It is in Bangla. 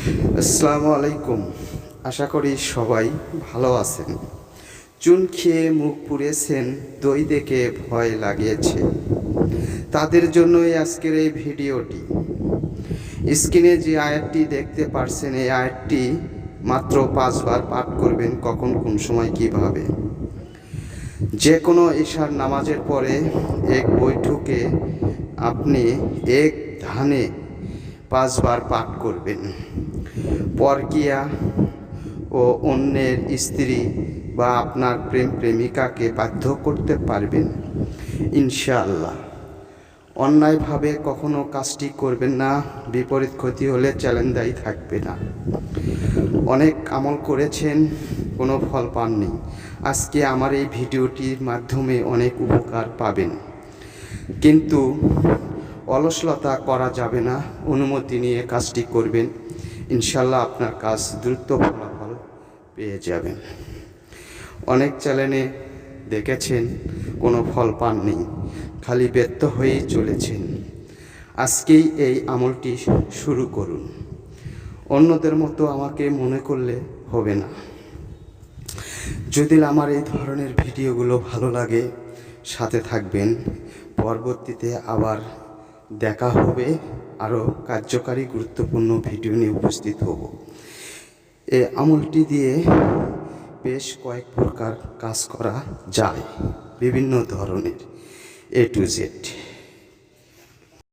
আসসালামু আলাইকুম। আশা করি সবাই ভালো আছেন। চুন খেয়ে মুখ পুড়েছেন, দই দেখে ভয় লাগিয়েছে। তাদের জন্যই আজকের এই ভিডিওটি। স্ক্রিনে যে আয়াতটি দেখতে পারছেন, এই আয়াতটি মাত্র পাঁচবার পাঠ করবেন, কখন কোন সময় কীভাবে। যে কোনো ঈশার নামাজের পরে এক বৈঠকে আপনি এক ধানে পাঁচবার পাঠ করবেন। পরকিয়া ও অন্যের স্ত্রী বা আপনার প্রেম প্রেমিকাকে বাধ্য করতে পারবেন, ইনশাআল্লাহ। অন্যায়ভাবে কখনো কাজটি করবেন না, বিপরীত ক্ষতি হলে চ্যালেঞ্জাই থাকবে না। অনেক আমল করেছেন, কোনো ফল পাননি। আজকে আমার এই ভিডিওটির মাধ্যমে অনেক উপকার পাবেন। কিন্তু অলসলতা করা যাবে না। অনুমতি নিয়ে কাজটি করবেন। ইনশাল্লাহ আপনার কাজ দ্রুত ফলাফল পেয়ে যাবেন। অনেক চ্যানেলে দেখেছেন, কোনো ফল পাননি। খালি ব্যর্থ হয়েই চলেছেন। আজকেই এই আমলটি শুরু করুন। অন্যদের মতো আমাকে মনে করলে হবে না। যদি আমার এই ধরনের ভিডিওগুলো ভালো লাগে, সাথে থাকবেন। পরবর্তীতে আবার দেখা হবে আরও কার্যকারী, গুরুত্বপূর্ণ ভিডিও নিয়ে উপস্থিত হব। এই আমলটি দিয়ে বেশ কয়েক প্রকার কাজ করা যায়, বিভিন্ন ধরনের এ টু জেড